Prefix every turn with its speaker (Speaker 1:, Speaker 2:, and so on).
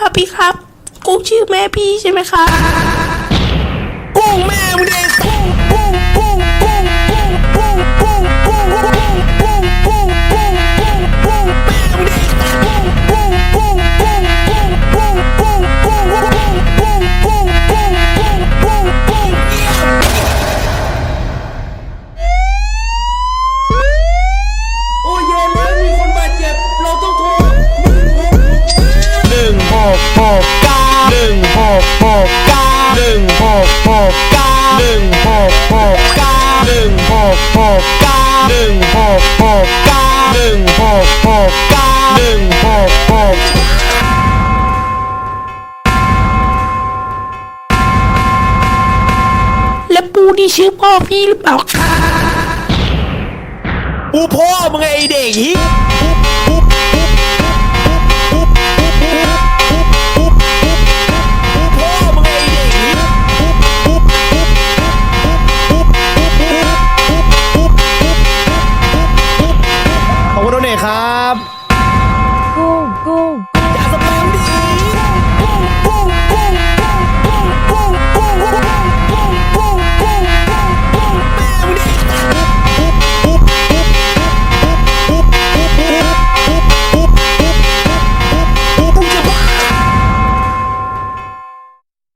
Speaker 1: ครับพี่ครับกูชื่อแม่พี่ใช่ไหมครับ
Speaker 2: กุ้งแม่มึงเด็กกุ้ง กเก้าหนึ่งหกหกเก้าหนึ่งหกหกเก้าหนึ่งหกหกเก้าหนึ่งหกหกเก้าหนึ่งหกหกเก้าหนึ่งหกหก
Speaker 1: และปูนี่ชื่อพ่อพี่หรือเปล่าครับ
Speaker 2: กูพ่อมึงไงไอเด็กฮิปกู は。